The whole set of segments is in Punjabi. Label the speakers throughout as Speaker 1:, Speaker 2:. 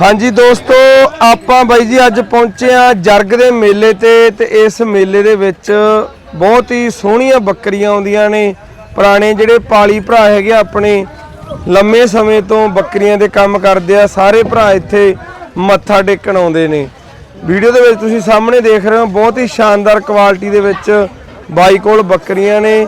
Speaker 1: ਹਾਂਜੀ ਦੋਸਤੋ, ਆਪਾਂ ਬਾਈ ਜੀ ਅੱਜ ਪਹੁੰਚੇ ਆ ਜਰਗ ਦੇ ਮੇਲੇ ਤੇ ਤੇ ਇਸ ਮੇਲੇ ਦੇ ਵਿੱਚ ਬਹੁਤ ਹੀ ਸੋਹਣੀਆਂ ਬੱਕਰੀਆਂ ਆਉਂਦੀਆਂ ਨੇ। ਪੁਰਾਣੇ ਜਿਹੜੇ ਪਾਲੀ ਭਰਾ ਹੈਗੇ ਆ, ਆਪਣੇ ਲੰਮੇ ਸਮੇਂ ਤੋਂ ਬੱਕਰੀਆਂ ਦੇ ਕੰਮ ਕਰਦੇ ਆ, ਸਾਰੇ ਭਰਾ ਇੱਥੇ ਮੱਥਾ ਟੇਕਣ ਆਉਂਦੇ ਨੇ। ਵੀਡੀਓ ਦੇ ਵਿੱਚ ਤੁਸੀਂ ਸਾਹਮਣੇ ਦੇਖ ਰਹੇ ਹੋ, ਬਹੁਤ ਹੀ ਸ਼ਾਨਦਾਰ ਕੁਆਲਿਟੀ ਦੇ ਵਿੱਚ ਬਾਈ ਕੋਲ ਬੱਕਰੀਆਂ ਨੇ।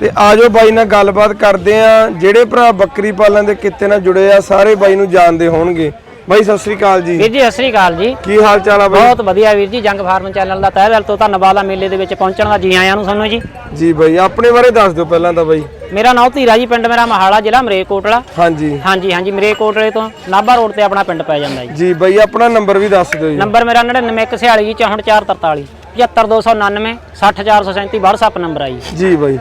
Speaker 1: ਤੇ ਆਜੋ ਬਾਈ ਨਾਲ ਗੱਲਬਾਤ ਕਰਦੇ ਆ ਜਿਹੜੇ ਭਰਾ ਬੱਕਰੀ ਪਾਲਣ ਦੇ ਕਿੱਤੇ ਨਾਲ ਜੁੜੇ ਆ ਸਾਰੇ ਬਾਈ ਨੂੰ ਜਾਣਦੇ ਹੋਣਗੇ। ਬਾਈ ਸਤਿ ਸ੍ਰੀ ਅਕਾਲ ਜੀ।
Speaker 2: ਵੀਰ ਜੀ ਸਤਿ ਸ੍ਰੀ ਅਕਾਲ ਜੀ।
Speaker 1: ਕੀ ਹਾਲ ਚਾਲ ਆ ਬਾਈ?
Speaker 2: ਬਹੁਤ ਵਧੀਆ ਵੀਰ ਜੀ ਜੰਗ ਫਾਰਮ ਚੈਨਲ ਦਾ ਤਹਿ ਦਿਲ ਤੋਂ ਧੰਨਵਾਦ ਆ ਮੇਲੇ ਦੇ ਵਿੱਚ ਪਹੁੰਚਣ ਦਾ ਜੀ ਆਇਆਂ ਨੂੰ ਸਾਨੂੰ ਜੀ।
Speaker 1: ਜੀ ਬਾਈ ਆਪਣੇ ਬਾਰੇ ਦੱਸ ਦਿਓ ਪਹਿਲਾਂ ਤਾਂ ਬਾਈ।
Speaker 2: ਮੇਰਾ ਨਾਮ ਧੀਰਾ ਜੀ ਪਿੰਡ ਮੇਰਾ ਮਹਾਲਾ ਜ਼ਿਲ੍ਹਾ ਮਰੇਕੋਟਲਾ।
Speaker 1: ਹਾਂਜੀ।
Speaker 2: ਹਾਂਜੀ ਹਾਂਜੀ ਮਰੇਕੋਟਲੇ ਤੋਂ ਨਾਭਾ ਰੋਡ ਤੇ ਆਪਣਾ ਪਿੰਡ ਪੈ ਜਾਂਦਾ ਜੀ।
Speaker 1: ਜੀ ਬਾਈ ਆਪਣਾ ਨੰਬਰ ਵੀ ਦੱਸ ਦਿਓ ਜੀ।
Speaker 2: ਨੰਬਰ ਮੇਰਾ 99146 ਜੀ 64243 75299 60437 WhatsApp ਨੰਬਰ ਆ ਜੀ।
Speaker 1: ਜੀ ਬਾਈ।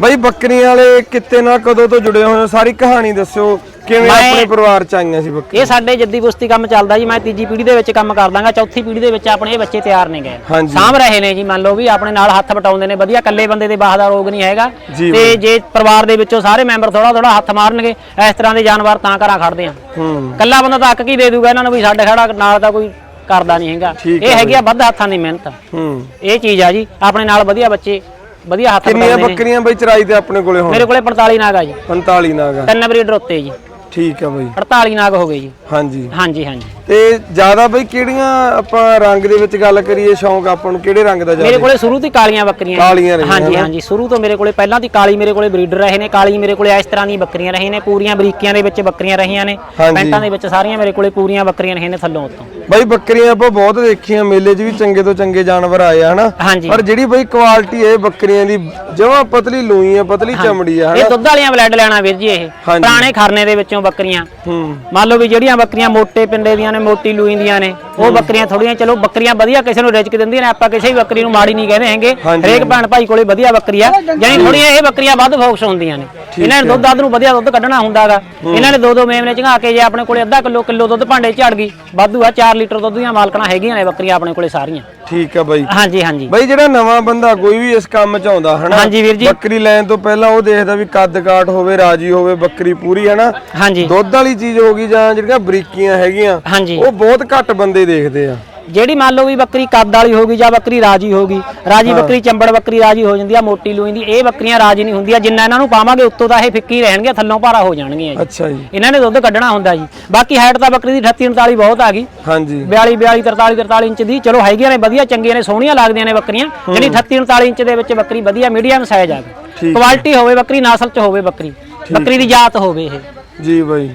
Speaker 1: ਬਾਈ ਬੱਕਰੀਆਂ ਵਾਲੇ ਕਿੱਤੇ ਨਾਲ ਕਦੋਂ ਤੋਂ ਜੁੜੇ ਹੋਏ ਹੋ? ਸਾਰੀ ਕਹਾਣੀ ਦੱਸਿਓ। ਕਿਵੇਂ
Speaker 2: ਮੈਂ-
Speaker 1: ਆਪਣੇ ਪਰਿਵਾਰ ਚ ਆਈਆਂ ਸੀ ਬੱਕਰੀ
Speaker 2: ਇਹ ਸਾਡੇ ਜੱਦੀ ਬੁਸਤੀ ਕੰਮ ਚੱਲਦਾ ਜੀ। ਮੈਂ ਤੀਜੀ ਪੀੜ੍ਹੀ ਦੇ ਵਿੱਚ ਕੰਮ ਕਰਦਾਗਾ। ਚੌਥੀ ਪੀੜ੍ਹੀ ਦੇ ਵਿੱਚ ਆਪਣੇ ਇਹ ਬੱਚੇ ਤਿਆਰ ਨੇ ਗਏ।
Speaker 1: ਹਾਂਜੀ।
Speaker 2: ਸਾਂਭ ਰਹੇ ਨੇ ਜੀ ਮੰਨ ਲਓ ਵੀ ਆਪਣੇ ਨਾਲ ਹੱਥ ਵਟਾਉਂਦੇ ਨੇ। ਵਧੀਆ ਇਕੱਲੇ ਬੰਦੇ ਦੇ ਬਾਹ ਦਾ ਰੋਗ ਨਹੀਂ ਹੈਗਾ।
Speaker 1: ਜੀ
Speaker 2: ਤੇ ਜੇ ਪਰਿਵਾਰ ਦੇ ਵਿੱਚੋਂ ਸਾਰੇ ਮੈਂਬਰ ਥੋੜਾ ਥੋੜਾ ਹੱਥ ਮਾਰਨਗੇ ਇਸ ਤਰ੍ਹਾਂ ਦੇ ਜਾਨਵਰ ਤਾਂ ਘਰਾਂ ਖੜਦੇ ਆ।
Speaker 1: ਹੂੰ।
Speaker 2: ਇਕੱਲਾ ਬੰਦਾ ਤਾਂ ਅੱਕ ਕੀ ਦੇ ਦੂਗਾ ਇਹਨਾਂ ਨੂੰ ਵੀ? ਸਾਡੇ ਖੜਾ ਨਾਲ ਤਾਂ ਕੋਈ ਕਰਦਾ ਨਹੀਂ ਹੈਗਾ।
Speaker 1: ਠੀਕ
Speaker 2: ਇਹ ਹੈਗੀ ਆ ਵੱਧ ਹੱਥਾਂ ਦੀ ਮਿਹਨਤ।
Speaker 1: ਹੂੰ।
Speaker 2: ਇਹ ਚੀਜ਼ ਆ ਜੀ। ਆਪਣੇ ਨਾਲ ਵਧੀਆ ਬੱਚੇ ਵਧੀਆ ਹੱਥ
Speaker 1: ਕਿੰਨੀਆਂ ਬੱਕਰੀਆਂ ਬਾਈ ਚਰਾਈ ਤੇ ਆਪਣੇ ਕੋਲੇ ਹੁਣ?
Speaker 2: ਮੇਰੇ ਕੋਲੇ 45 ਨਾਗ ਆ ਜੀ।
Speaker 1: 45 ਨਾਗਾ
Speaker 2: ਤਿੰਨ ਬਰੀਡਰ ਉੱਤੇ ਜੀ।
Speaker 1: ਠੀਕ ਆ ਬਾਈ।
Speaker 2: 48 ਨਾਗ ਹੋ ਗਏ ਜੀ।
Speaker 1: ਹਾਂਜੀ।
Speaker 2: ਹਾਂਜੀ ਹਾਂਜੀ।
Speaker 1: ਤੇ ਜ਼ਿਆਦਾ ਬਈ ਕਿਹੜੀਆਂ ਆਪਾਂ ਰੰਗ ਦੇ ਵਿੱਚ ਗੱਲ ਕਰੀਏ ਸ਼ੌਂਕ ਆਪਾਂ ਨੂੰ ਕਿਹੜੇ ਰੰਗ ਦਾ
Speaker 2: ਮੇਰੇ
Speaker 1: ਜ਼ਿਆਦਾ
Speaker 2: ਕੋਲੇ ਸ਼ੁਰੂ ਤੋਂ ਹੀ ਕਾਲੀਆਂ ਬੱਕਰੀਆਂ
Speaker 1: ਕਾਲੀਆਂ ਰਹੀਆਂ
Speaker 2: ਹਾਂਜੀ ਹਾਂਜੀ ਸ਼ੁਰੂ ਤੋਂ ਮੇਰੇ ਕੋਲੇ ਪਹਿਲਾਂ ਦੀ ਕਾਲੀ ਮੇਰੇ ਕੋਲੇ ਬਰੀਡਰ ਰਹੇ ਨੇ ਕਾਲੀ ਮੇਰੇ ਕੋਲੇ ਇਸ ਤਰ੍ਹਾਂ ਦੀਆਂ ਬੱਕਰੀਆਂ ਰਹੀਆਂ ਨੇ ਪੂਰੀਆਂ ਬਰੀਕੀਆਂ ਦੇ ਵਿੱਚ ਬੱਕਰੀਆਂ ਰਹੀਆਂ ਨੇ। ਪੈਂਟਾਂ ਦੇ ਵਿੱਚ ਸਾਰੀਆਂ ਮੇਰੇ ਕੋਲੇ ਪੂਰੀਆਂ ਬੱਕਰੀਆਂ ਰਹੀਆਂ ਨੇ ਥੱਲੋਂ ਉੱਤੋਂ।
Speaker 1: ਬਈ ਬੱਕਰੀਆਂ ਆਪਾਂ ਬਹੁਤ ਦੇਖੀਆਂ ਮੇਲੇ 'ਚ ਵੀ ਚੰਗੇ ਤੋਂ ਚੰਗੇ ਜਾਨਵਰ ਆਏ ਆ ਹਨਾ? ਪਰ ਜਿਹੜੀ ਬਈ ਕੁਆਲਿਟੀ ਹੈ ਬੱਕਰੀਆਂ ਦੀ ਜਮਾ ਪਤਲੀ ਲੂਈ ਆ ਪਤਲੀ ਚਮੜੀ ਆ
Speaker 2: ਇਹ
Speaker 1: ਹਨਾ?
Speaker 2: ਦੁੱਧ ਵਾਲੀਆਂ ਬਲੱਡ ਲੈਣਾ ਵੀਰ ਜੀ ਇਹ। ਪੁਰਾਣੇ ਖਰਨੇ ਦੇ ਵਿੱਚੋਂ ਬੱਕਰੀਆਂ।
Speaker 1: ਹੂੰ।
Speaker 2: ਮੰਨ ਲਓ ਵੀ ਜਿਹੜੀਆਂ ਬੱਕਰੀਆਂ ਮੋਟੇ ਪਿੰਡੇ ਦੀਆਂ ਨੇ ਮੋਟੀ ਲੂਈ ਦੀਆਂ ਨੇ ਉਹ ਬੱਕਰੀਆਂ ਥੋੜੀਆਂ ਚਲੋ ਬੱਕਰੀਆਂ ਵਧੀਆ ਕਿਸੇ ਨੂੰ ਰਿਜਕ ਦਿੰਦੀਆਂ ਨੇ ਆਪਾਂ ਕਿਸੇ ਵੀ ਬੱਕਰੀ ਨੂੰ ਮਾੜੀ ਨਹੀਂ ਕਹਿੰਦੇ ਹੈਗੇ।
Speaker 1: ਹਾਂਜੀ,
Speaker 2: ਹਰੇਕ ਭੈਣ ਭਾਈ ਕੋਲੇ ਵਧੀਆ ਬੱਕਰੀ ਆ ਜਾਨੀ ਥੋੜੀਆਂ ਇਹ ਬੱਕਰੀਆਂ ਵੱਧ ਫੋਕਸ ਹੁੰਦੀਆਂ ਨੇ। ਇਹਨਾਂ ਨੇ ਦੁੱਧ ਦੱਧ ਨੂੰ ਵਧੀਆ ਦੁੱਧ ਕੱਢਣਾ ਹੁੰਦਾਗਾ। ਇਹਨਾਂ ਨੇ ਦੋ ਦੋ ਮੇਮਨੇ ਚੰਗਾ ਕੇ ਜੇ ਆਪਣੇ ਕੋਲੇ ਅੱਧਾ ਕਿਲੋ ਕਿਲੋ ਦੁੱਧ ਭਾਂਡੇ ਝੜ ਗਈ। ਵਾਧੂ ਆ 4 ਲੀਟਰ ਦੁੱਧ ਦੀਆਂ ਮਾਲਕਣਾ ਹੈਗੀਆਂ ਨੇ ਬੱਕਰੀਆਂ ਆਪਣੇ ਕੋਲੇ ਸਾਰੀਆਂ।
Speaker 1: ਠੀਕ ਆ ਬਾਈ।
Speaker 2: ਹਾਂਜੀ ਹਾਂਜੀ।
Speaker 1: ਬਈ ਜਿਹੜਾ ਨਵਾਂ ਬੰਦਾ ਕੋਈ ਵੀ ਇਸ ਕੰਮ 'ਚ ਆਉਂਦਾ ਹਨਾ?
Speaker 2: ਹਾਂਜੀ ਵੀਰ ਜੀ।
Speaker 1: ਬੱਕਰੀ ਲੈਣ ਤੋਂ ਪਹਿਲਾਂ ਉਹ ਦੇਖਦਾ ਵੀ ਕੱਦ ਕਾਠ ਹੋਵੇ ਰਾਜੀ ਹੋਵੇ ਬੱਕਰੀ ਪੂਰੀ ਹਨਾ?
Speaker 2: ਹਾਂਜੀ।
Speaker 1: ਦੁੱਧ ਵਾਲੀ ਚੀਜ਼ ਹੋ ਗਈ ਜਾਂ ਜਿਹੜੀਆਂ ਬਰੀਕੀਆਂ ਹੈਗੀਆਂ ਉਹ ਬਹੁਤ ਘੱਟ ਬੰਦੇ ਦੇਖਦੇ ਆ।
Speaker 2: ਜਿਹੜੀ ਮੰਨ ਲਓ ਵੀ ਬੱਕਰੀ ਕੱਦ ਵਾਲੀ ਹੋਗੀ ਜਾਂ ਬੱਕਰੀ ਰਾਜੀ ਹੋਗੀ ਰਾਜੀ ਬੱਕਰੀ ਚੰਬੜ ਬੱਕਰੀ ਰਾਜੀ ਹੋ ਜਾਂਦੀ ਆ ਮੋਟੀ ਲੂਈ ਦੀ ਇਹ ਬੱਕਰੀਆਂ ਰਾਜੀ ਨਹੀਂ ਹੁੰਦੀਆਂ ਜਿੰਨਾ ਇਹਨਾਂ ਨੂੰ ਪਾਵਾਂਗੇ ਉੱਤੋਂ ਤਾਂ ਇਹ ਫਿੱਕੀ ਰਹਿਣਗੀਆਂ ਥੱਲੋਂ ਭਾਰਾ ਹੋ ਜਾਣਗੀਆਂ ਜੀ।
Speaker 1: ਅੱਛਾ ਜੀ।
Speaker 2: ਇਹਨਾਂ ਨੇ ਦੁੱਧ ਕੱਢਣਾ ਹੁੰਦਾ ਜੀ। ਬਾਕੀ ਹਾਈਟ ਤਾਂ ਬੱਕਰੀ ਦੀ 38 39 ਬਹੁਤ ਆ ਗਈ।
Speaker 1: ਹਾਂਜੀ।
Speaker 2: 42 42 43 43 ਇੰਚ ਦੀ ਚਲੋ ਹੈਗੀਆਂ ਨੇ ਵਧੀਆ ਚੰਗੀਆਂ ਨੇ ਸੋਹਣੀਆਂ ਲੱਗਦੀਆਂ ਨੇ ਬੱਕਰੀਆਂ। ਜਿਹੜੀ 38 39 ਇੰਚ ਦੇ ਵਿੱਚ ਬੱਕਰੀ ਵਧੀਆ ਮੀਡੀਅਮ ਸਾਈਜ਼ ਆ।
Speaker 1: ਠੀਕ
Speaker 2: ਕੁਆਲਿਟੀ ਹੋਵੇ ਬੱਕਰੀ ਨਸਲ ਚ ਹੋਵੇ ਬੱਕਰੀ। ਬੱਕਰੀ ਦੀ ਜਾਤ ਹੋਵੇ ਇਹ।
Speaker 1: ਜੀ ਬਾਈ।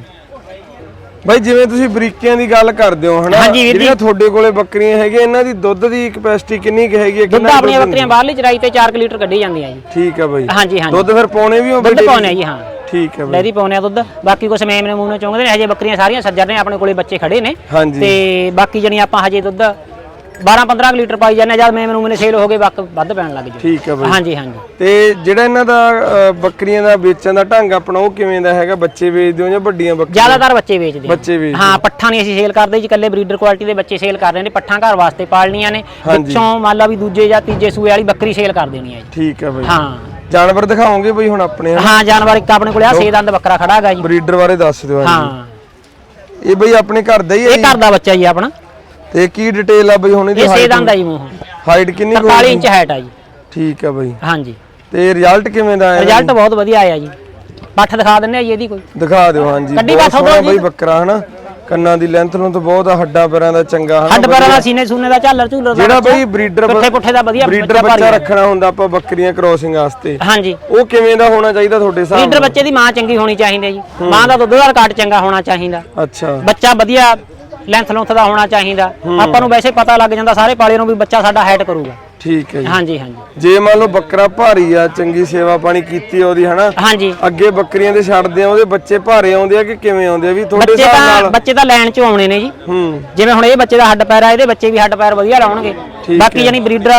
Speaker 1: ਬਾਈ ਜਿਵੇਂ ਤੁਸੀਂ ਬਰੀਕੀਆਂ ਦੀ ਗੱਲ ਕਰਦੇ ਹੋ ਹਨਾ?
Speaker 2: ਹਾਂਜੀ ਵੀਰ ਜੀ।
Speaker 1: ਜਿਹੜੀਆਂ ਤੁਹਾਡੇ ਕੋਲੇ ਬੱਕਰੀਆਂ ਹੈਗੀਆਂ ਇਹਨਾਂ ਦੀ ਦੁੱਧ ਦੀ ਕਪੈਸਿਟੀ ਕਿੰਨੀ ਕੁ ਹੈਗੀ ਹੈ?
Speaker 2: ਦੁੱਧ
Speaker 1: ਕਿੰਨਾ ਕੁ
Speaker 2: ਆਪਣੀਆਂ
Speaker 1: ਦੁੱਧ
Speaker 2: ਬੱਕਰੀਆਂ ਬਾਹਰਲੀ ਚਰਾਈ ਤੇ 4 ਲੀਟਰ ਕੱਢੀ ਜਾਂਦੀਆਂ ਜੀ।
Speaker 1: ਠੀਕ ਹੈ ਬਾਈ।
Speaker 2: ਹਾਂਜੀ ਹਾਂਜੀ।
Speaker 1: ਦੁੱਧ ਫਿਰ ਪਾਉਣੇ ਵੀ ਹੋ
Speaker 2: ਦੁੱਧ
Speaker 1: ਬਈ
Speaker 2: ਜੀ ਹਾਂ।
Speaker 1: ਠੀਕ ਹੈ ਬਾਈ।
Speaker 2: ਡੈਰੀ ਪਾਉਣੇ ਆ ਦੁੱਧ। ਬਾਕੀ ਕੁਛ ਮੇਮ ਨੇ ਮੂਨੇ ਚੋਂਗਦੇ ਨੇ ਹਜੇ ਬੱਕਰੀਆਂ ਸਾਰੀਆਂ ਸੱਜਰ ਨੇ ਆਪਣੇ ਕੋਲੇ ਬੱਚੇ ਖੜੇ ਨੇ।
Speaker 1: ਹਾਂਜੀ।
Speaker 2: ਤੇ ਬਾਕੀ ਜਣੀ ਆਪਾਂ ਹਜੇ ਦੁੱਧ 12 15 ਲੀਟਰ ਪਾਈ ਜਾਂਦੇ ਜਦ ਮੇਮ ਨੂੰ ਸੇਲ ਹੋ ਗਏ ਵਕ ਵੱਧ ਪੈਣ ਲੱਗ ਜੂ
Speaker 1: ਠੀਕ ਹੈ ਬਾਈ।
Speaker 2: ਹਾਂਜੀ ਹਾਂਜੀ।
Speaker 1: ਤੇ ਜਿਹੜਾ ਇਹਨਾਂ ਦਾ ਅ, ਬੱਕਰੀਆਂ ਦਾ ਵੇਚਣ ਦਾ ਢੰਗ ਆਪਣਾ ਉਹ ਕਿਵੇਂ ਦਾ ਹੈਗਾ? ਬੱਚੇ ਵੇਚਦੇ ਹੋ ਜਾਂ ਵੱਡੀਆਂ ਬੱਕਰੀਆਂ?
Speaker 2: ਜ਼ਿਆਦਾਤਰ ਬੱਚੇ ਵੇਚਦੇ ਆ।
Speaker 1: ਬੱਚੇ ਵੇਚਦੇ
Speaker 2: ਹਾਂ ਪੱਠਾਂ ਨਹੀਂ ਅਸੀਂ ਸੇਲ ਕਰਦੇ ਜੀ ਇਕੱਲੇ ਬਰੀਡਰ ਕੁਆਲਿਟੀ ਦੇ ਬੱਚੇ ਸੇਲ ਕਰ ਰਹੇ ਨੇ ਪੱਠਾਂ ਘਰ ਵਾਸਤੇ ਪਾਲਣੀਆਂ ਨੇ
Speaker 1: ਹਾਂਜੀ।
Speaker 2: ਮੰਨ ਲਾ ਵੀ ਦੂਜੇ ਜਾਂ ਤੀਜੇ ਸੂਏ ਵਾਲੀ ਬੱਕਰੀ ਸੇਲ ਕਰ ਦੇਣੀ ਹੈ ਜੀ।
Speaker 1: ਠੀਕ ਹੈ ਬਾਈ।
Speaker 2: ਹਾਂ।
Speaker 1: ਜਾਨਵਰ ਦਿਖਾਓਗੇ ਬਈ ਹੁਣ ਆਪਣੇ
Speaker 2: ਹਾਂ ਜਾਨਵਰ ਇੱਕ ਆਪਣੇ ਕੋਲੇ ਆ ਸੇ ਦੰਦ ਬੱਕਰਾ ਖੜਾ ਹੈਗਾ ਜੀ।
Speaker 1: ਬਰੀਡਰ ਬਾਰੇ ਦੱਸ ਦਿਓ ਹਾਂਜੀ
Speaker 2: ਹਾਂ।
Speaker 1: ਇਹ ਬਈ ਆਪਣੇ ਘਰ ਦਾ ਹੀ ਹੈ
Speaker 2: ਇਹ ਘਰ ਦਾ ਬੱਚਾ ਜੀ ਆਪਣਾ।
Speaker 1: ਤੇ ਕੀ ਡਿਟੇਲ ਆ ਬਈ ਹੁਣ ਇਹਦੀ
Speaker 2: ਇਹ ਦੰਦ ਆ ਜੀ ਮੂੰਹੋਂ
Speaker 1: ਹਾਈਟ ਕਿੰਨੀ ਕੁ
Speaker 2: 43 ਇੰਚ ਹਾਈਟ ਆ ਜੀ।
Speaker 1: ਠੀਕ ਹੈ ਬਈ।
Speaker 2: ਹਾਂਜੀ।
Speaker 1: ਤੇ ਰਿਜ਼ਲਟ ਕਿਵੇਂ ਦਾ ਆਇਆ?
Speaker 2: ਰਿਜ਼ਲਟ ਬਹੁਤ ਵਧੀਆ ਆਇਆ ਜੀ। ਪੱਠ ਦਿਖਾ ਦਿੰਨੇ ਆ ਜੀ ਇਹਦੀ ਕੋਈ।
Speaker 1: ਦਿਖਾ ਦਿਓ ਹਾਂਜੀ।
Speaker 2: ਕੱਢੀ
Speaker 1: ਬਹੁਤ
Speaker 2: ਬਾਥੋਂ
Speaker 1: ਸੋਹਣਾ
Speaker 2: ਜੀ।
Speaker 1: ਬਈ ਬੱਕਰਾ ਹਨਾ? ਕੰਨਾਂ ਦੀ ਲੈਂਥ ਨੂੰ ਤਾਂ ਬਹੁਤ ਆ, ਹੱਡਾਂ ਪੈਰਾਂ ਦਾ ਚੰਗਾ ਹਨਾ?
Speaker 2: ਹੱਡ ਪੈਰਾਂ ਦਾ ਸੀਨੇ ਸੂਨੇ ਦਾ ਝਾਲਰ ਝੂਲਰ ਦਾ
Speaker 1: ਜਿਹੜਾ। ਬਈ ਬਰੀਡਰ
Speaker 2: ਪੁੱਠੇ ਪੁੱਠੇ ਦਾ ਵਧੀਆ
Speaker 1: ਬਰੀਡਰ
Speaker 2: ਬੱਚਾ
Speaker 1: ਰੱਖਣਾ ਹੁੰਦਾ ਆਪਾਂ ਬੱਕਰੀਆਂ ਕ੍ਰੋਸਿੰਗ ਵਾਸਤੇ।
Speaker 2: ਹਾਂਜੀ।
Speaker 1: ਉਹ ਕਿਵੇਂ ਦਾ ਹੋਣਾ ਚਾਹੀਦਾ ਤੁਹਾਡੇ ਹਿਸਾਬ
Speaker 2: ਲੀਡਰ ਬੱਚੇ ਦੀ ਮਾਂ ਚੰਗੀ ਹੋਣੀ ਚਾਹੀਦੀ ਹੈ ਜੀ। ਮਾਂ ਦਾ ਦੁੱਧ ਦਾ ਰਿਕਾਰਡ ਚੰਗਾ ਹੋਣਾ ਚਾਹੀਦਾ।
Speaker 1: ਅੱਛਾ।
Speaker 2: ਬੱਚਾ ਵਧੀਆ ਲੈਂਥ ਲੁੰਥ ਦਾ ਹੋਣਾ ਚਾਹੀਦਾ। ਆਪਾਂ ਨੂੰ ਵੈਸੇ ਪਤਾ ਲੱਗ ਜਾਂਦਾ ਸਾਰੇ ਪਾਲੇ ਨੂੰ ਵੀ ਬੱਚਾ ਸਾਡਾ ਹਾਈਟ ਕਰੂਗਾ।
Speaker 1: ਠੀਕ ਹੈ ਜੀ।
Speaker 2: ਹਾਂਜੀ ਹਾਂਜੀ।
Speaker 1: ਜੇ ਮੰਨ ਲਓ ਬੱਕਰਾ ਭਾਰੀ ਆ ਚੰਗੀ ਸੇਵਾ ਪਾਣੀ ਕੀਤੀ ਆ ਉਹਦੀ ਹਨਾ?
Speaker 2: ਹਾਂਜੀ।
Speaker 1: ਅੱਗੇ ਬੱਕਰੀਆਂ ਦੇ ਛੱਡਦੇ ਆ ਉਹਦੇ ਬੱਚੇ ਭਾਰੇ ਆਉਂਦੇ ਆ ਕਿ ਕਿਵੇਂ ਆਉਂਦੇ ਆ? ਵੀ ਤੁਹਾਡੇ
Speaker 2: ਬੱਚੇ
Speaker 1: ਹਿਸਾਬ
Speaker 2: ਤਾਂ
Speaker 1: ਨਾਲ
Speaker 2: ਬੱਚੇ ਤਾਂ ਲੈਣ ਚੋਂ ਆਉਣੇ ਨੇ ਜੀ।
Speaker 1: ਹੂੰ।
Speaker 2: ਜਿਵੇਂ ਹੁਣ ਇਹ ਬੱਚੇ ਦਾ ਹੱਡ ਪੈਰ ਆ ਇਹਦੇ ਬੱਚੇ ਵੀ ਹੱਡ ਪੈਰ ਵਧੀਆ ਲਾਉਣਗੇ।
Speaker 1: ਠੀਕ
Speaker 2: ਬਾਕੀ ਜਾਨੀ ਬਰੀਡਰ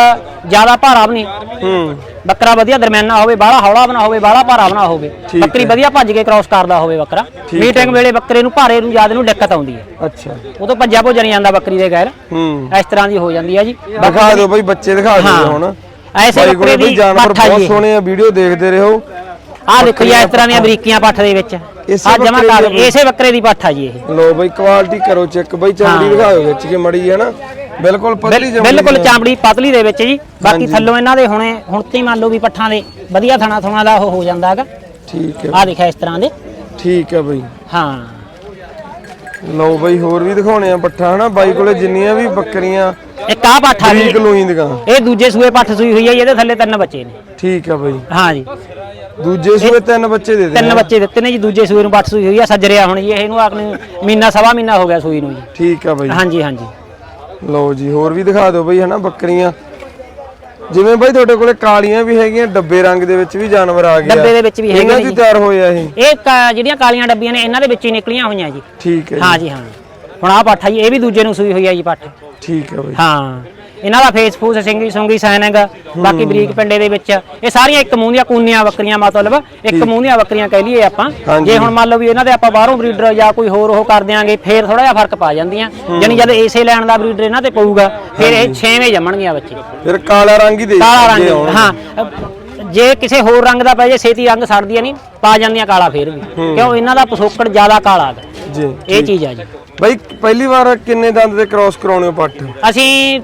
Speaker 2: ਜ਼ਿਆਦਾ ਭਾਰਾ ਵੀ ਨਹੀਂ।
Speaker 1: ਹੂੰ।
Speaker 2: ਬੱਕਰਾ ਵਧੀਆ ਦਰਮਿਆਨਾ ਹੋਵੇ ਬਾਹਲਾ ਹੌਲਾ ਬਣਾ ਹੋਵੇ ਬਾਹਲਾ ਭਾਰਾ ਬਣਾ ਹੋਵੇ ਬੱਕਰੀ ਵਧੀਆ ਭੱਜ ਕੇ ਕ੍ਰਾਸ ਕਰਦਾ ਹੋਵੇ ਬੱਕਰਾ। ਮੀਟਿੰਗ ਵੇਲੇ ਬੱਕਰੇ ਨੂੰ ਭਾਰੇ ਨੂੰ ਜ਼ਿਆਦਾ ਨੂੰ ਦਿੱਕਤ ਆਉਂਦੀ ਹੈ।
Speaker 1: ਅੱਛਾ।
Speaker 2: ਉਹ ਤੋਂ ਭੱਜਿਆ ਭੋਜਨ ਜਾਂਦਾ ਬੱਕਰੀ ਦੇ ਗੈਰ
Speaker 1: ਹੂੰ।
Speaker 2: ਇਸ ਤਰ੍ਹਾਂ ਦੀ ਹੋ ਜਾਂਦੀ ਹੈ ਜੀ।
Speaker 1: ਦਿਖਾ ਦਿਓ ਬਈ ਬੱਚੇ ਦਿਖਾ ਦਿਓ। ਹੁਣ।
Speaker 2: ਐਸੇ
Speaker 1: ਬਾਈ
Speaker 2: ਬੱਕਰੇ
Speaker 1: ਕੋਲੇ ਬਈ
Speaker 2: ਦੀ
Speaker 1: ਜਾਨਵਰ
Speaker 2: ਪੱਠ ਆ
Speaker 1: ਬਹੁਤ। ਸੋਹਣੇ ਆ ਵੀਡੀਓ ਦੇਖਦੇ ਰਹੋ।
Speaker 2: ਆਹ ਦੇਖੋ ਜੀ ਇਸ ਤਰ੍ਹਾਂ ਦੀਆਂ ਬਰੀਕੀਆਂ ਪੱਠ ਦੇ ਵਿੱਚ।
Speaker 1: ਇਸੇ
Speaker 2: ਆ ਜਮਾ
Speaker 1: ਬੱਕਰੇ
Speaker 2: ਕਰ
Speaker 1: ਦੀ ਆ
Speaker 2: ਇਸੇ ਬੱਕਰੇ ਦੀ ਪੱਠ ਆ ਜੀ ਇਹ।
Speaker 1: ਲੋ ਬਈ ਕੁਆਲਿਟੀ ਕਰੋ ਚੈੱਕ ਬਈ ਚਮੜੀ ਦਿਖਾਓ ਵਿੱਚ ਕਿ ਮੜੀ ਹੈ ਨਾ। ਬਿਲਕੁਲ ਪਤਲੀ ਚਮੜੀ
Speaker 2: ਬਿਲਕੁਲ। ਚਾਮੜੀ ਪਤਲੀ ਦੇ ਵਿੱਚ ਜੀ। ਬਾਕੀ। ਥੱਲੋਂ ਇਹਨਾਂ ਦੇ ਹੁਣੇ ਹੁਣ ਤੇ ਮੰਨ ਲਓ ਵੀ ਪੱਠਾਂ ਦੇ ਵਧੀਆ ਥਣਾ ਥਣਾ ਦਾ ਉਹ ਹੋ ਜਾਂਦਾ ਹੈਗਾ।
Speaker 1: ਠੀਕ ਹੈ।
Speaker 2: ਆਹ ਦੇਖਿਆ ਇਸ ਤਰ੍ਹਾਂ ਦੇ।
Speaker 1: ਠੀਕ ਹੈ ਬਈ।
Speaker 2: ਹਾਂ।
Speaker 1: ਲਓ ਬਈ ਹੋਰ ਵੀ ਦਿਖਾਉਣੇ ਆ ਪੱਠਾ ਹਨਾ? ਬਾਈ ਕੋਲੇ ਜਿੰਨੀਆਂ ਵੀ ਬੱਕਰੀਆਂ
Speaker 2: ਇੱਕ ਆਹ ਪੱਠ ਆ ਜੀ।
Speaker 1: ਬਰੀਕ ਲੋਈ ਦੀਆਂ।
Speaker 2: ਇਹ ਦੂਜੇ ਸੂਏ ਪੱਠ ਸੂਈ ਹੋਈ ਹੈ ਇਹਦੇ ਥੱਲੇ ਤਿੰਨ ਬੱਚੇ ਨੇ।
Speaker 1: ਠੀਕ ਹੈ ਬਈ।
Speaker 2: ਹਾਂ ਜੀ।
Speaker 1: ਦੂਜੇ ਸੂਏ ਤਿੰਨ ਬੱਚੇ ਦੇ ਦੇ
Speaker 2: ਤਿੰਨ ਬੱਚੇ ਦਿੱਤੇ ਨੇ ਜੀ ਦੂਜੇ ਸੂਏ ਨੂੰ ਪੱਠ ਸੂਈ ਹੋਈ ਆ ਸੱਜਰਿਆ ਹੁਣ ਜੀ ਇਹਨੂੰ ਆਖਣੇ ਮਹੀਨਾ ਸਵਾ ਮਹੀਨਾ ਹੋ ਗਿਆ ਸੂਈ ਨੂੰ ਜੀ।
Speaker 1: ਠੀਕ ਹੈ ਬਈ।
Speaker 2: ਹਾਂਜੀ ਹਾਂਜੀ।
Speaker 1: ਲਓ ਜੀ ਹੋਰ ਵੀ ਦਿਖਾ ਦਿਓ ਬਈ ਹਨਾ ਬੱਕਰੀਆਂ। ਜਿਵੇਂ ਬਈ ਤੁਹਾਡੇ ਕੋਲੇ ਕਾਲੀਆਂ ਵੀ ਹੈਗੀਆਂ ਡੱਬੇ ਰੰਗ ਦੇ ਵਿੱਚ ਵੀ ਜਾਨਵਰ ਆ ਗਏ ਆ।
Speaker 2: ਡੱਬੇ ਦੇ ਵਿੱਚ ਵੀ ਹੈਗੇ
Speaker 1: ਇਹਨਾਂ
Speaker 2: ਨੇ
Speaker 1: ਦੀ
Speaker 2: ਜੀ।
Speaker 1: ਤਿਆਰ ਹੋਏ ਆ ਇਹ?
Speaker 2: ਇਹ ਕਾ- ਜਿਹੜੀਆਂ ਕਾਲੀਆਂ ਡੱਬੀਆਂ ਨੇ ਇਹਨਾਂ ਦੇ ਵਿੱਚ ਹੀ ਨਿਕਲੀਆਂ ਹੋਈਆਂ ਜੀ।
Speaker 1: ਠੀਕ ਹੈ
Speaker 2: ਹਾਂ ਜੀ ਹਾਂ। ਹੁਣ ਆਹ ਪੱਠ ਜੀ ਇਹ ਵੀ ਦੂਜੇ ਨੂੰ ਸੂਈ ਹੋਈ ਆ ਜੀ ਪੱਠ।
Speaker 1: ਠੀਕ ਹੈ ਬਈ।
Speaker 2: ਹਾਂ। ਇਹਨਾਂ ਦਾ ਫੇਸ ਫੂਸ ਸਿੰਗੀ ਸੁੰਗੀ ਹੈਗਾ ਬਾਕੀ ਬਰੀਕ ਪਿੰਡੇ ਦੇ ਵਿੱਚ। ਇਹ ਸਾਰੀਆਂ ਇੱਕ ਮੂੰਹ ਦੀਆਂ ਕੂਨੀਆਂ ਬੱਕਰੀਆਂ ਮਤਲਬ ਇੱਕ ਮੂੰਹ ਦੀਆਂ ਬੱਕਰੀਆਂ ਕਹਿ ਲਈਏ ਆਪਾਂ। ਜੇ ਹੁਣ ਮੰਨ ਲਓ ਵੀ ਇਹਨਾਂ ਦੇ ਆਪਾਂ ਬਾਹਰੋਂ ਬਰੀਡਰ ਜਾਂ ਕੋਈ ਹੋਰ ਉਹ ਕਰ ਦਿਆਂਗੇ ਫੇਰ ਥੋੜਾ ਜਿਹਾ ਫ਼ਰਕ ਪਾ ਜਾਂਦੀਆਂ। ਯਾਨੀ ਜਦ ਏਸੇ ਲੈਣ ਦਾ ਬਰੀਡਰ ਇਹਨਾਂ ਤੇ ਪਊਗਾ ਫਿਰ ਇਹ 6ਵੇਂ ਜੰਮਣਗੀਆਂ ਬੱਚੇ
Speaker 1: ਫਿਰ ਕਾਲਾ ਰੰਗ ਹੀ ਦੇ
Speaker 2: ਕਾਲਾ ਰੰਗ। ਹਾਂ। ਜੇ ਕਿਸੇ ਹੋਰ ਰੰਗ ਦਾ ਪੈ ਜੇ ਛੇਤੀ ਰੰਗ ਛੱਡਦੀਆਂ ਨਹੀਂ ਪਾ ਜਾਂਦੀਆਂ ਕਾਲਾ ਫੇਰ ਵੀ। ਕਿਉਂ? ਇਹਨਾਂ ਦਾ ਪਸੋਕੜ ਜ਼ਿਆਦਾ ਕਾਲਾ ਹੈ
Speaker 1: ਜੀ
Speaker 2: ਇਹ ਚੀਜ਼ ਆ ਜੀ।
Speaker 1: ਬਈ ਪਹਿਲੀ ਵਾਰ ਕਿੰਨੇ ਦੰਦ ਦੇ ਕ੍ਰਾਸ ਕਰਾਉਣੇ ਪੱਠ?
Speaker 2: ਅਸੀਂ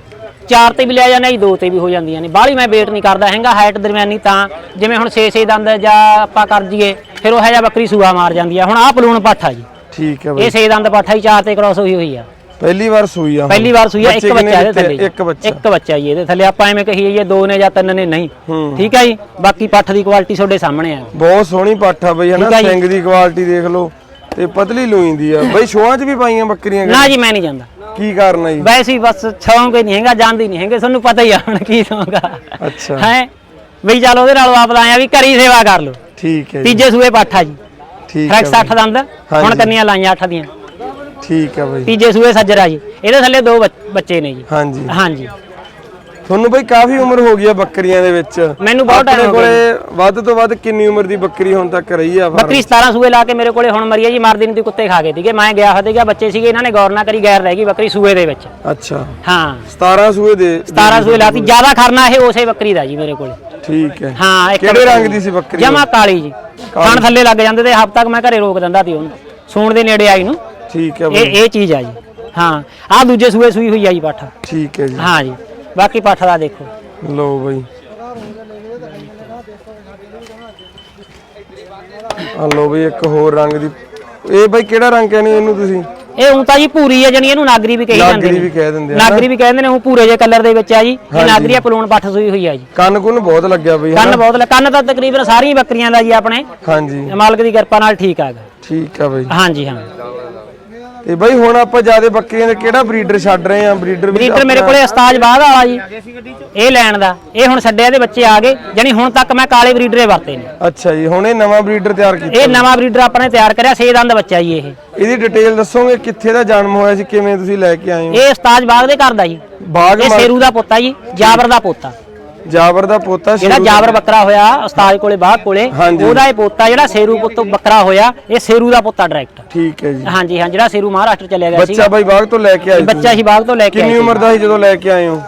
Speaker 2: ਚਾਰ ਤੇ ਵੀ ਲਿਆ ਜਾਂਦੇ ਜੀ ਦੋ ਤੇ ਵੀ ਹੋ ਜਾਂਦੀਆਂ ਨੇ। ਬਾਹਲੀ ਮੈਂ ਵੇਟ ਨਹੀਂ ਕਰਦਾ ਹੈਗਾ ਹਾਈਟ ਦਰਮਿਆਨੀ ਤਾਂ ਜਿਵੇਂ ਹੁਣ 6-6 ਦੰਦ ਜਾਂ ਆਪਾਂ ਕਰ ਜੀਏ ਫਿਰ ਉਹ ਜਿਹਾ ਬੱਕਰੀ ਸੂਆ ਮਾਰ ਜਾਂਦੀ ਆ। ਹੁਣ ਆਹ ਪਲੂਣ ਪੱਠਾ ਜੀ।
Speaker 1: ਠੀਕ ਹੈ
Speaker 2: ਇਹ
Speaker 1: ਬਈ
Speaker 2: 6 ਦੰਦ ਪੱਠਾ ਹੀ ਚਾਰ ਤੇ ਕ੍ਰਾਸ ਹੋਈ ਹੋਈ ਆ।
Speaker 1: ਪਹਿਲੀ ਵਾਰ ਸੂਈ ਆ ਹੁਣ।
Speaker 2: ਪਹਿਲੀ ਵਾਰ ਸੂਈ ਆ ਇੱਕ
Speaker 1: ਬੱਚੇ
Speaker 2: ਬੱਚਾ ਇਹਦੇ ਥੱਲੇ ਜੀ।
Speaker 1: ਇੱਕ ਬੱਚਾ।
Speaker 2: ਇੱਕ ਬੱਚਾ ਜੀ ਇਹਦੇ ਥੱਲੇ। ਆਪਾਂ ਐਵੇਂ ਕਹੀਏ ਜੀ ਦੋ ਨੇ ਜਾਂ ਤਿੰਨ ਨੇ ਨਹੀਂ।
Speaker 1: ਹੂੰ।
Speaker 2: ਠੀਕ ਹੈ ਜੀ? ਬਾਕੀ ਪੱਠ ਦੀ ਕੁਆਲਿਟੀ ਤੁਹਾਡੇ ਸਾਹਮਣੇ ਆ।
Speaker 1: ਬਹੁਤ ਸੋਹਣੀ ਪੱਠ ਆ ਬਈ ਹਨਾ
Speaker 2: ਠੀਕ ਆ ਜੀ।
Speaker 1: ਸਿੰਘ ਦੀ ਕੁਆਲਿਟੀ ਦੇਖ ਲਓ ਤੇ ਪਤਲੀ ਲੋਈ ਦੀ ਆ। ਬਈ ਸ਼ੋਆਂ 'ਚ ਵੀ ਪਾਈਆਂ ਬੱਕਰੀਆਂ
Speaker 2: ਨਾ ਜੀ ਮੈਂ ਨਹੀਂ ਜਾਂਦਾ।
Speaker 1: ਕੀ ਕਾਰਨ ਜੀ?
Speaker 2: ਵੈਸੇ ਹੀ ਬਸ ਛੌਂਕ ਹੀ ਨਹੀਂ ਹੈਗਾ ਜਾਂਦੀ ਨਹੀਂ ਹੈਗੇ ਤੁਹਾਨੂੰ ਪਤਾ ਹੀ ਆ ਹੁਣ ਕੀ ਸ਼ੌਂਕ ਆ।
Speaker 1: ਅੱਛਾ।
Speaker 2: ਹੈ? ਬਈ ਚੱਲ ਉਹਦੇ ਨਾਲ ਆਪ ਲਾਇਆ ਵੀ ਘਰੀ ਸੇਵਾ ਕਰ ਲਓ।
Speaker 1: ਠੀਕ ਹੈ ਜੀ।
Speaker 2: ਤੀਜੇ ਸੂਏ ਪਾਠਾ ਜੀ।
Speaker 1: ਠੀਕ
Speaker 2: ਫਰੈਕਸ
Speaker 1: ਹੈ
Speaker 2: 8 ਦੰਦ ਹੁਣ। ਕੰਨੀਆਂ ਲਾਈਆਂ 8 ਦੀਆਂ।
Speaker 1: ਠੀਕ ਹੈ ਬਈ।
Speaker 2: ਤੀਜੇ ਸੂਏ ਸੱਜਰਾ ਜੀ। ਇਹਦੇ ਥੱਲੇ ਦੋ ਬੱਚੇ ਨੇ ਜੀ।
Speaker 1: ਹਾਂਜੀ।
Speaker 2: ਹਾਂਜੀ।
Speaker 1: ਤੁਹਾਨੂੰ ਬਈ ਕਾਫੀ ਉਮਰ ਹੋ ਗਈ ਆ ਬੱਕਰੀਆਂ ਦੇ ਵਿੱਚ?
Speaker 2: ਮੈਨੂੰ ਬਹੁਤ
Speaker 1: ਆਪਣੇ
Speaker 2: ਹੋ ਗਿਆ
Speaker 1: ਕੋਲੇ ਵੱਧ ਤੋਂ ਵੱਧ ਕਿੰਨੀ ਉਮਰ ਦੀ ਬੱਕਰੀ ਹੁਣ ਤੱਕ ਰਹੀ ਆ
Speaker 2: ਬੱਕਰੀ 17 ਸੂਏ ਲਾ ਕੇ ਮੇਰੇ ਕੋਲੇ ਹੁਣ ਮਰੀ ਹੈ ਜੀ ਮਰਦੀ ਨਹੀਂ ਤੀ ਕੁੱਤੇ ਖਾ ਗਏ ਸੀਗੇ ਮੈਂ ਗਿਆ ਹੋਇਆ ਸੀਗਾ ਬੱਚੇ ਸੀਗੇ ਇਹਨਾਂ ਨੇ ਗੌਰ ਨਾ ਕਰੀ ਗੈਰ ਰਹਿ ਗਈ ਬੱਕਰੀ ਸੂਏ ਦੇ ਵਿੱਚ।
Speaker 1: ਅੱਛਾ।
Speaker 2: ਹਾਂ।
Speaker 1: 17 ਸੂਏ ਦੇ
Speaker 2: 17 ਸੂਏ ਲਾਤੀ ਜ਼ਿਆਦਾ ਖਰਨਾ ਇਹ ਉਸੇ ਬੱਕਰੀ ਦਾ ਜੀ ਮੇਰੇ ਕੋਲੇ।
Speaker 1: ਠੀਕ ਹੈ।
Speaker 2: ਹਾਂ ਇੱਕ
Speaker 1: ਕਿਹੜੇ ਰੰਗ ਦੀ ਸੀ ਬੱਕਰੀ
Speaker 2: ਜਮਾ ਕਾਲੀ ਜੀ। ਖਾਣ ਥੱਲੇ ਲੱਗ ਜਾਂਦੇ ਤੇ ਹਫ਼ਤਾ ਤੱਕ ਮੈਂ ਘਰੇ ਰੋਕ ਦਿੰਦਾ ਸੀ ਉਹਨੂੰ। ਸੂਣ ਦੇ ਨੇੜੇ ਆਈ ਨੂੰ।
Speaker 1: ਠੀਕ ਹੈ
Speaker 2: ਇਹ ਇਹ ਚੀਜ਼ ਆ ਜੀ। ਹਾਂ ਆਹ ਦੂਜੇ ਸੂਏ ਸੂਈ ਹੋਈ ਆ ਜੀ ਪਾਠਾ।
Speaker 1: ਠੀਕ ਹੈ ਜੀ।
Speaker 2: ਹਾਂ ਜੀ। ਬਾਕੀ ਪਾਠਾ ਦਾ ਦੇਖੋ।
Speaker 1: ਲਓ ਬਈ। ਆ ਲਓ ਬਈ ਇੱਕ ਹੋਰ ਰੰਗ ਦੀ। ਇਹ ਬਈ ਕਿਹੜਾ ਰੰਗ ਕਹਿੰਦੇ ਇਹਨੂੰ ਤੁਸੀਂ?
Speaker 2: ਇਹ ਹੁਣ ਤਾਂ ਜੀ ਪੂਰੀ ਹੈ ਜਣੀ ਇਹਨੂੰ ਨਾਗਰੀ ਵੀ ਕਹੀ ਜਾਂਦੇ
Speaker 1: ਨਾਗਰੀ
Speaker 2: ਨੇ।
Speaker 1: ਵੀ ਕਹਿ ਦਿੰਦੇ ਆ
Speaker 2: ਨਾਗਰੀ ਵੀ ਕਹਿੰਦੇ ਨੇ ਉਹ ਪੂਰੇ ਜੇ ਕਲਰ ਦੇ ਵਿੱਚ ਆ ਜੀ। ਇਹ ਨਾਗਰੀ ਆ ਪਲੂਣ ਪੱਠ ਸੂਈ ਹੋਈ ਆ ਜੀ।
Speaker 1: ਕੰਨ ਕੁੰਨ ਬਹੁਤ ਲੱਗਿਆ ਬਈ
Speaker 2: ਕੰਨ? ਬਹੁਤ ਲ- ਕੰਨ ਤਾਂ ਤਕਰੀਬਨ ਸਾਰੀਆਂ ਬੱਕਰੀਆਂ ਦਾ ਜੀ ਆਪਣੇ।
Speaker 1: ਹਾਂਜੀ।
Speaker 2: ਮਾਲਕ ਦੀ ਕਿਰਪਾ ਨਾਲ ਠੀਕ ਆਗਾ
Speaker 1: ਠੀਕ ਆ ਬਈ।
Speaker 2: ਹਾਂਜੀ ਹਾਂ।
Speaker 1: ਤੇ ਬਈ ਹੁਣ ਆਪਾਂ ਜਿਆਦੇ ਬੱਕਰੀਆਂ ਦੇ ਕਿਹੜਾ ਬਰੀਡਰ ਛੱਡ ਰਹੇ ਆ ਬਰੀਡਰ
Speaker 2: ਬਰੀਡਰ ਮੇਰੇ ਕੋਲੇ ਉਸਤਾਜ ਬਾਦ ਵਾਲਾ ਜੀ। ਇਹ ਲੈਣ ਦਾ। ਇਹ ਹੁਣ ਛੱਡਿਆ ਦੇ ਬੱਚੇ ਆ ਗਏ। ਜਾਨੀ ਹੁਣ ਤੱਕ ਮੈਂ ਕਾਲੇ ਬਰੀਡਰੇ ਵਰਤੇ ਨੇ।
Speaker 1: ਅੱਛਾ ਜੀ ਹੁਣ ਇਹ ਨਵਾਂ ਬਰੀਡਰ ਤਿਆਰ ਕੀਤਾ
Speaker 2: ਇਹ ਨਵਾਂ ਬਰੀਡਰ ਆਪਾਂ ਨੇ ਤਿਆਰ ਕਰਿਆ ਛੇ ਦੰਦ ਬੱਚਾ ਜੀ ਇਹ।
Speaker 1: ਇਹਦੀ ਡਿਟੇਲ ਦੱਸੋਗੇ ਕਿੱਥੇ ਦਾ ਜਨਮ ਹੋਇਆ ਸੀ ਕਿਵੇਂ ਤੁਸੀਂ ਲੈ ਕੇ ਆਏ ਹੋ?
Speaker 2: ਇਹ ਉਸਤਾਜ ਬਾਗ ਦੇ ਘਰ ਦਾ ਜੀ।
Speaker 1: ਬਾਗ
Speaker 2: ਇਹ ਸੇਰੂ ਦਾ ਪੋਤਾ ਜੀ ਜਾਬਰ ਦਾ ਪੋਤਾ।
Speaker 1: ਜਾਬਰ ਦਾ ਪੋਤਾ
Speaker 2: ਜਿਹੜਾ ਜਾਬਰ ਬੱਕਰਾ ਹੋਇਆ ਉਸਤਾਦ ਕੋਲੇ ਬਾਗ ਕੋਲੇ। ਉਹਦਾ ਇਹ ਪੋਤਾ ਜਿਹੜਾ ਸੇਰੂ ਪੁੱਤ ਬੱਕਰਾ ਹੋਇਆ ਇਹ ਸੇਰੂ ਦਾ ਪੋਤਾ ਡਾਇਰੈਕਟ
Speaker 1: ਠੀਕ ਹੈ ਜੀ।
Speaker 2: ਹਾਂਜੀ ਹਾਂ ਜਿਹੜਾ ਸੇਰੂ ਮਹਾਰਾਸ਼ਟਰ ਚਲਿਆ ਗਿਆ ਸੀ
Speaker 1: ਬੱਚਾ ਬਈ ਬਾਗ ਤੋਂ ਲੈ ਕੇ ਆਏ
Speaker 2: ਬੱਚਾ ਹੀ ਬਾਗ ਤੋਂ ਲੈ ਕੇ
Speaker 1: ਕਿੰਨੀ
Speaker 2: ਆਏ
Speaker 1: ਉਮਰ ਦਾ ਸੀ ਜਦੋਂ ਲੈ ਕੇ ਆਏ ਹੋ।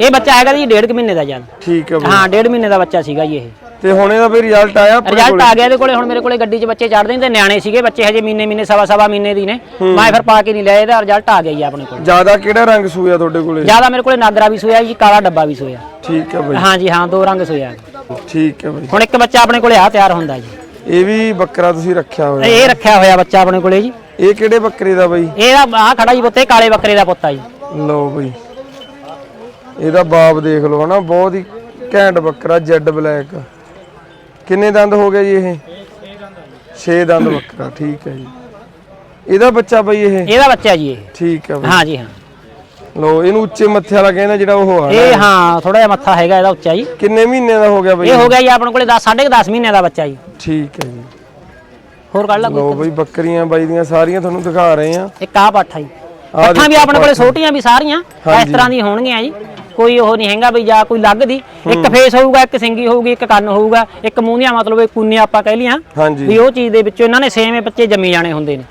Speaker 2: ਇਹ ਬੱਚਾ ਹੈਗਾ ਜੀ ਡੇਢ ਕੁ ਮਹੀਨੇ ਦਾ ਜਨ।
Speaker 1: ਠੀਕ ਹੈ
Speaker 2: ਹਾਂ ਡੇਢ ਮਹੀਨੇ ਦਾ ਬੱਚਾ ਸੀਗਾ ਜੀ ਇਹ।
Speaker 1: ਤੇ ਹੁਣ ਇਹਦਾ ਬਈ ਰਿਜ਼ਲਟ ਆਇਆ ਆਪਣੇ
Speaker 2: ਰਿਜ਼ਲਟ? ਆ ਗਿਆ ਇਹਦੇ ਕੋਲੇ ਹੁਣ ਮੇਰੇ ਕੋਲੇ ਗੱਡੀ 'ਚ ਬੱਚੇ ਚੜਦੇ ਨੇ ਤੇ ਨਿਆਣੇ ਸੀਗੇ ਬੱਚੇ ਹਜੇ ਮਹੀਨੇ ਮਹੀਨੇ ਸਵਾ ਸਵਾ ਮਹੀਨੇ ਦੀ ਨੇ। ਮੈਂ ਫਿਰ ਪਾ ਕੇ ਨਹੀਂ ਲਿਆ ਇਹਦਾ ਰਿਜ਼ਲਟ ਆ ਗਿਆ ਜੀ ਆਪਣੇ ਕੋਲ।
Speaker 1: ਜ਼ਿਆਦਾ ਕਿਹੜਾ ਰੰਗ ਸੂਇਆ ਤੁਹਾਡੇ ਕੋਲੇ?
Speaker 2: ਜ਼ਿਆਦਾ ਮੇਰੇ ਕੋਲੇ ਨਾਗਰਾ ਵੀ ਸੋਇਆ ਜੀ ਕਾਲਾ ਡੱਬਾ ਵੀ ਸੋਇਆ।
Speaker 1: ਠੀਕ ਹੈ ਬਈ।
Speaker 2: ਹਾਂਜੀ ਹਾਂ ਦੋ ਰੰਗ ਸੋਇਆ।
Speaker 1: ਠੀਕ ਹੈ ਬਈ।
Speaker 2: ਹੁਣ ਇੱਕ ਬੱਚਾ ਆਪਣੇ ਕੋਲੇ ਆ ਤਿਆਰ ਹੁੰਦਾ ਜੀ।
Speaker 1: ਇਹ ਵੀ ਬੱਕਰਾ ਤੁਸੀਂ ਰੱਖਿਆ ਹੋਇਆ।
Speaker 2: ਇਹ ਰੱਖਿਆ ਹੋਇਆ ਬੱਚਾ ਆਪਣੇ ਕੋਲੇ ਜੀ।
Speaker 1: ਇਹ ਕਿਹੜੇ ਬੱਕਰੇ ਦਾ ਬਈ?
Speaker 2: ਇਹਦਾ ਆ ਖੜਾ ਜੀ ਪੁੱਤੇ ਕਾਲੇ ਬੱਕਰੇ ਦਾ ਪੁੱਤਾ ਜੀ।
Speaker 1: ਲਓ ਬਈ। ਇਹਦਾ ਬਾਪ ਦੇਖ ਲਓ ਹਨਾ ਬਹੁਤ ਹੀ ਘੈਂਟ ਬੱਕਰਾ ਜੈਡ ਬਲੈਕ। ਕਿੰਨੇ ਦੰਦ ਹੋ ਗਏ ਜੀ ਇਹ? 6 ਦੰਦ ਬੱਕਰਾ ਠੀਕ ਹੈ ਜੀ। ਇਹਦਾ ਬੱਚਾ ਬਈ ਇਹ?
Speaker 2: ਇਹਦਾ ਬੱਚਾ ਜੀ ਇਹ।
Speaker 1: ਠੀਕ ਹੈ ਬਈ।
Speaker 2: ਹਾਂ ਜੀ ਹਾਂ।
Speaker 1: ਲਓ ਇਹਨੂੰ ਉੱਚੇ ਮੱਥੇ ਵਾਲਾ ਕਹਿੰਦਾ ਜਿਹੜਾ ਉਹ ਆ।
Speaker 2: ਇਹ ਹਾਂ ਥੋੜਾ ਜਿਹਾ ਮੱਥਾ ਹੈਗਾ ਇਹਦਾ ਉੱਚਾ ਜੀ।
Speaker 1: ਕਿੰਨੇ ਮਹੀਨੇ ਦਾ ਹੋ ਗਿਆ ਬਈ
Speaker 2: ਇਹ ਹੋ ਗਿਆ ਜੀ ਆਪਣੇ ਕੋਲੇ 10 10.5 ਮਹੀਨੇ ਦਾ ਬੱਚਾ ਜੀ।
Speaker 1: ਠੀਕ ਹੈ ਜੀ।
Speaker 2: ਹੋਰ ਕੱਢ ਲਾ ਕੋਈ
Speaker 1: ਲਓ ਬਈ ਬੱਕਰੀਆਂ ਬਾਈ ਦੀਆਂ ਸਾਰੀਆਂ ਤੁਹਾਨੂੰ ਦਿਖਾ ਰਹੇ ਆ
Speaker 2: ਇੱਕ ਆ ਪਾਠਾ ਜੀ। ਪੱਠਾਂ ਵੀ ਆਪਣੇ ਕੋਲੇ ਛੋਟੀਆਂ ਵੀ ਸਾਰੀਆਂ ਇਸ। ਤਰ੍ਹਾਂ ਦੀ ਹੋਣਗੀਆਂ ਜੀ। ਕੋਈ ਉਹ ਨਹੀਂ ਹੈਗਾ ਵੀ ਜਾਂ ਕੋਈ ਲੱਗਦੀ। ਇੱਕ ਫੇਸ ਹੋਊਗਾ ਇੱਕ ਸਿੰਗੀ ਹੋਊਗੀ ਇੱਕ ਕੰਨ ਹੋਊਗਾ ਇੱਕ ਮੂੰਹ ਦੀਆਂ ਮਤਲਬ ਇਹ ਕੂਨੀਆਂ ਆਪਾਂ ਕਹਿ ਲੀਆਂ
Speaker 1: ਹਾਂਜੀ।
Speaker 2: ਵੀ ਉਹ ਚੀਜ਼ ਦੇ ਵਿੱਚੋਂ ਇਹਨਾਂ ਨੇ ਸੇਵੇਂ ਬੱਚੇ ਜੰਮੀ ਜਾਣੇ ਹੁੰਦੇ ਨੇ।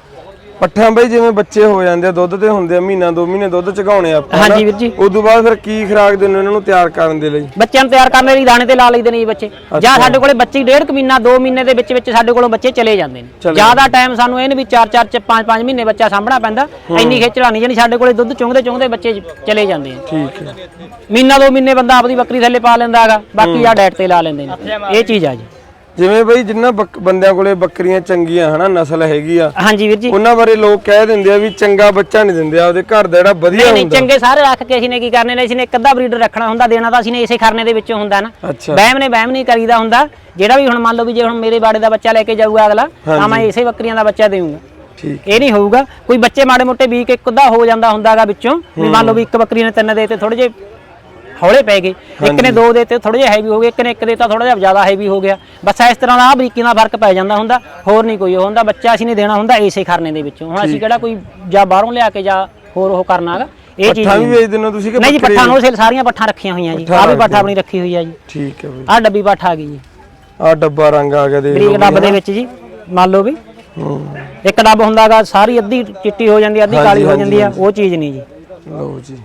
Speaker 1: ਪੱਠਾਂ ਬਈ ਜਿਵੇਂ ਬੱਚੇ ਹੋ ਜਾਂਦੇ ਆ ਦੁੱਧ ਤੇ ਹੁੰਦੇ ਆ ਮਹੀਨਾ ਦੋ ਮਹੀਨੇ ਦੁੱਧ ਚਗਾਉਣੇ ਆਪਾਂ?
Speaker 2: ਹਾਂਜੀ ਵੀਰ ਜੀ।
Speaker 1: ਉਦੋਂ ਬਾਅਦ ਫਿਰ ਕੀ ਖੁਰਾਕ ਦਿੰਦੇ ਹੋ ਇਹਨਾਂ ਨੂੰ ਤਿਆਰ ਕਰਨ ਦੇ ਲਈ?
Speaker 2: ਬੱਚਿਆਂ ਨੂੰ ਤਿਆਰ ਕਰਨ ਲਈ ਦਾਣੇ ਤੇ ਲਾ ਲਈਦੇ ਨੇ ਜੀ ਬੱਚੇ। ਜਾਂ ਸਾਡੇ ਕੋਲੇ ਬੱਚੀ ਡੇਢ ਕੁ ਮਹੀਨਾ 2 ਮਹੀਨੇ ਦੇ ਵਿੱਚ ਵਿੱਚ ਸਾਡੇ ਕੋਲੋਂ ਬੱਚੇ ਚਲੇ ਜਾਂਦੇ ਨੇ।
Speaker 1: ਚਲੇ
Speaker 2: ਜ਼ਿਆਦਾ ਟਾਈਮ ਸਾਨੂੰ ਇਹ ਨਹੀਂ ਵੀ 4 4 5 5 ਮਹੀਨੇ ਬੱਚਾ ਸਾਂਭਣਾ ਪੈਂਦਾ ਇੰਨੀ ਖੇਚਲਾ ਨਹੀਂ ਜਾਨੀ ਸਾਡੇ ਕੋਲੇ ਦੁੱਧ ਚੁੰਗਦੇ ਚੁੰਗਦੇ ਬੱਚੇ ਚਲੇ ਜਾਂਦੇ ਆ
Speaker 1: ਠੀਕ ਹੈ।
Speaker 2: ਮਹੀਨਾ ਦੋ ਮਹੀਨੇ ਬੰਦਾ ਆਪਦੀ ਬੱਕਰੀ ਥੱਲੇ ਪਾ ਲੈਂਦਾ ਹੈਗਾ ਬਾਕੀ ਆ ਡੈਟ ਤੇ ਲਾ ਲੈਂਦੇ ਨੇ। ਇਹ ਚੀਜ਼ ਆ ਜੀ।
Speaker 1: ਜਿਵੇਂ ਬਈ ਜਿੰਨਾ ਬੰਦਿਆਂ ਕੋਲੇ ਬੱਕਰੀਆਂ ਚੰਗੀਆਂ ਹਨਾ ਨਸਲ ਹੈਗੀ ਆ
Speaker 2: ਹਾਂਜੀ ਵੀਰ ਜੀ।
Speaker 1: ਉਹਨਾਂ ਬਾਰੇ ਲੋਕ ਕਹਿ ਦਿੰਦੇ ਆ ਵੀ ਚੰਗਾ ਬੱਚਾ ਨਹੀਂ ਦਿੰਦੇ ਆ ਉਹਦੇ ਘਰ ਦਾ ਜਿਹੜਾ ਵਧੀਆ
Speaker 2: ਨਹੀਂ
Speaker 1: ਹੁੰਦਾ।
Speaker 2: ਚੰਗੇ ਸਾਰੇ ਰੱਖ ਕੇ ਅਸੀਂ ਨੇ ਕੀ ਕਰਨੇ ਨੇ ਅਸੀਂ ਨੇ ਇੱਕ ਅੱਧਾ ਬਰੀਡਰ ਰੱਖਣਾ ਹੁੰਦਾ ਦੇਣਾ ਤਾਂ ਅਸੀਂ ਨੇ ਇਸੇ ਖਰਨੇ ਦੇ ਵਿੱਚੋਂ ਹੁੰਦਾ ਨਾ। ਵਹਿਮ ਨੇ ਵਹਿਮ ਨਹੀਂ ਕਰੀਦਾ ਹੁੰਦਾ ਜਿਹੜਾ ਵੀ ਹੁਣ ਮੰਨ ਲਓ ਵੀ ਜੇ ਹੁਣ ਮੇਰੇ ਬਾੜੇ ਦਾ ਬੱਚਾ ਲੈ ਕੇ ਜਾਊਗਾ ਅਗਲਾ ਤਾਂ ਮੈਂ ਇਸੇ ਬੱਕਰੀਆਂ ਦਾ ਬੱਚਾ ਦੇਵਾਂਗਾ
Speaker 1: ਠੀਕ।
Speaker 2: ਇਹ ਨਹੀਂ ਹੋਊਗਾ ਕੋਈ ਬੱਚੇ ਮਾੜੇ ਮੋਟੇ ਵੀਕ ਇੱਕ ਅੱਧਾ ਹੋ ਜਾਂਦਾ ਹੁੰਦਾਗਾ ਵਿੱਚੋਂ ਵੀ ਮੰਨ ਲਓ ਵੀ ਇੱਕ ਬੱਕਰੀ ਨੇ ਤਿੰਨ ਦੇ ਤੇ ਥੋੜੇ ਜਿਹੇ ਹੌਲੇ ਪੈ ਗਏ। ਇੱਕ ਨੇ ਦੋ ਦੇ ਤੇ ਥੋੜੇ ਜਿਹੇ ਹੈਵੀ ਹੋ ਗਏ ਇੱਕ ਨੇ ਇੱਕ ਦੇ ਤਾਂ ਥੋੜਾ ਜਿਹਾ ਜ਼ਿਆਦਾ ਹੈਵੀ ਹੋ ਗਿਆ। ਬਸ ਇਸ ਤਰ੍ਹਾਂ ਦਾ ਆ ਬਰੀਕੀ ਦਾ ਫ਼ਰਕ ਪੈ ਜਾਂਦਾ ਹੁੰਦਾ ਹੋਰ ਨਹੀਂ ਕੋਈ ਉਹ ਹੁੰਦਾ ਬੱਚਾ ਅਸੀਂ ਨੇ ਦੇਣਾ ਹੁੰਦਾ ਇਸੇ ਖਰਨੇ ਦੇ ਵਿੱਚੋਂ। ਹੁਣ ਅਸੀਂ ਕਿਹੜਾ ਕੋਈ ਜਾਂ ਬਾਹਰੋਂ ਲਿਆ ਕੇ ਜਾਂ ਹੋਰ ਉਹ ਕਰਨਾਗਾ ਇਹ ਚੀਜ਼
Speaker 1: ਪੱਠਾਂ ਵੀ
Speaker 2: ਨਹੀਂ
Speaker 1: ਵੇਚ ਦਿੰਦੇ ਹੋ ਤੁਸੀਂ ਕਿ
Speaker 2: ਨਹੀਂ ਜੀ? ਪੱਠਾਂ ਨੂੰ ਸੇਲ ਸਾਰੀਆਂ ਪੱਠਾਂ ਰੱਖੀਆਂ ਹੋਈਆਂ ਜੀ ਆ ਵੀ ਪੱਠਾ ਆਪਣੀ ਰੱਖੀ ਹੋਈ ਆ ਜੀ।
Speaker 1: ਠੀਕ ਹੈ ਬਈ।
Speaker 2: ਆ ਡੱਬੀ ਪੱਠ ਆ ਗਈ ਜੀ।
Speaker 1: ਆ ਡੱਬਾ ਰੰਗ ਆ ਗਿਆ ਦੇਖ
Speaker 2: ਬਰੀਕ
Speaker 1: ਲਓ
Speaker 2: ਡੱਬ ਦੇ ਵਿੱਚ ਜੀ ਮੰਨ ਲਓ ਵੀ।
Speaker 1: ਹੂੰ।
Speaker 2: ਇੱਕ ਡੱਬ ਹੁੰਦਾਗਾ ਸਾਰੀ ਅੱਧੀ ਚਿੱਟੀ ਹੋ ਜਾਂਦੀ ਅੱਧੀ ਕਾਲੀ ਹੋ ਜਾਂਦੀ ਆ ਉਹ ਚੀਜ਼ ਨਹੀਂ ਜੀ।
Speaker 1: ਲਓ ਜੀ।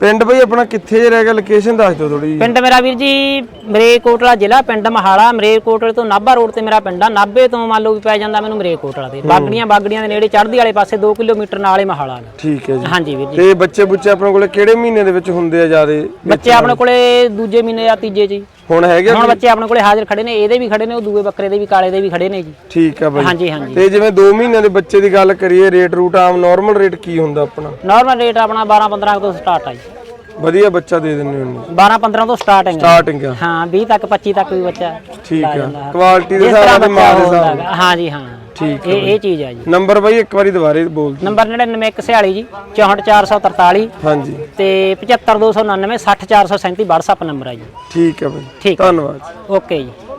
Speaker 1: ਪਿੰਡ ਬਈ ਆਪਣਾ ਕਿੱਥੇ ਜੇ ਰਹਿ ਗਿਆ? ਲੋਕੇਸ਼ਨ ਦੱਸ ਦਿਓ ਥੋੜੀ
Speaker 2: ਪਿੰਡ ਮੇਰਾ ਵੀਰ ਜੀ ਮਰੇਕੋਟਲਾ ਜ਼ਿਲ੍ਹਾ ਪਿੰਡ ਮਹਾਲਾ। ਮਰੇਕੋਟਲੇ ਤੋਂ ਨਾਭਾ ਰੋਡ ਤੇ ਮੇਰਾ ਪਿੰਡ ਆ। ਨਾਭੇ ਤੋਂ ਮੰਨ ਲਓ ਵੀ ਪੈ ਜਾਂਦਾ ਮੈਨੂੰ ਮਰੇਕੋਟਲਾ ਦੇ ਬਾਗੜੀਆਂ ਬਾਗੜੀਆਂ ਦੇ ਨੇੜੇ ਚੜ੍ਹਦੀ ਵਾਲੇ ਪਾਸੇ 2 ਕਿਲੋਮੀਟਰ ਨਾਲੇ ਮਹਾਲਾ ਗਾ।
Speaker 1: ਠੀਕ ਹੈ ਜੀ।
Speaker 2: ਹਾਂਜੀ ਵੀਰ ਜੀ।
Speaker 1: ਤੇ ਬੱਚੇ ਬੁੱਚੇ ਆਪਣੇ ਕੋਲੇ ਕਿਹੜੇ ਮਹੀਨੇ ਦੇ ਵਿੱਚ ਹੁੰਦੇ ਆ ਜਿਆਦੇ?
Speaker 2: ਬੱਚੇ ਆਪਣੇ ਕੋਲੇ ਦੂਜੇ ਮਹੀਨੇ ਜਾਂ ਤੀਜੇ ਚ ਜੀ।
Speaker 1: ਹੁਣ ਹੈਗੇ
Speaker 2: ਹੁਣ ਬੱਚੇ ਆਪਣੇ ਕੋਲੇ ਹਾਜ਼ਰ ਖੜੇ ਨੇ ਇਹਦੇ ਵੀ ਖੜੇ ਨੇ ਉਹ ਦੂਏ ਬੱਕਰੇ ਦੇ ਵੀ ਕਾਲੇ ਦੇ ਵੀ ਖੜੇ ਨੇ ਜੀ।
Speaker 1: ਠੀਕ ਹੈ ਬਈ।
Speaker 2: ਹਾਂਜੀ ਹਾਂਜੀ।
Speaker 1: ਤੇ ਜਿਵੇਂ 2 ਮਹੀਨਿਆਂ ਦੇ ਬੱਚੇ ਦੀ ਗੱਲ ਕਰੀਏ ਰੇਟ ਰੂਟ ਆਮ ਨਾਰਮਲ ਰੇਟ ਕੀ ਹੁੰਦਾ ਆਪਣਾ?
Speaker 2: ਨਾਰਮਲ ਰੇਟ ਆਪਣਾ 12 15 ਤੋਂ ਸਟਾਰਟ ਆ ਜੀ।
Speaker 1: ਵਧੀਆ ਬੱਚਾ ਦੇ ਦਿੰਦੇ ਹੋ
Speaker 2: 12 15 ਤੋਂ ਸਟਾਰਟ ਹੈ
Speaker 1: ਸਟਾਰਟਿੰਗ ਆ।
Speaker 2: ਹਾਂ 20 ਤੱਕ 25 ਤੱਕ ਵੀ ਬੱਚਾ
Speaker 1: ਠੀਕ ਆ। ਕੁਆਲਿਟੀ ਦੇ ਹਿਸਾਬ ਨਾਲ ਮਾਲ ਦੇ
Speaker 2: ਹੁੰਦਾ
Speaker 1: ਹਿਸਾਬ
Speaker 2: ਹੈਗਾ। ਹਾਂ ਜੀ ਹਾਂ।
Speaker 1: ਠੀਕ
Speaker 2: ਇਹ ਇਹ ਚੀਜ਼ ਆ ਜੀ।
Speaker 1: ਨੰਬਰ ਬਾਈ ਇੱਕ ਵਾਰੀ ਦੁਬਾਰੇ ਬੋਲ ਦਿਓ।
Speaker 2: ਨੰਬਰ 99146 ਜੀ 64443
Speaker 1: ਹਾਂਜੀ।
Speaker 2: ਤੇ 75299 60437 WhatsApp ਨੰਬਰ ਆ ਜੀ।
Speaker 1: ਠੀਕ ਹੈ ਬਈ।
Speaker 2: ਠੀਕ।
Speaker 1: ਧੰਨਵਾਦ।
Speaker 2: ਓਕੇ ਜੀ।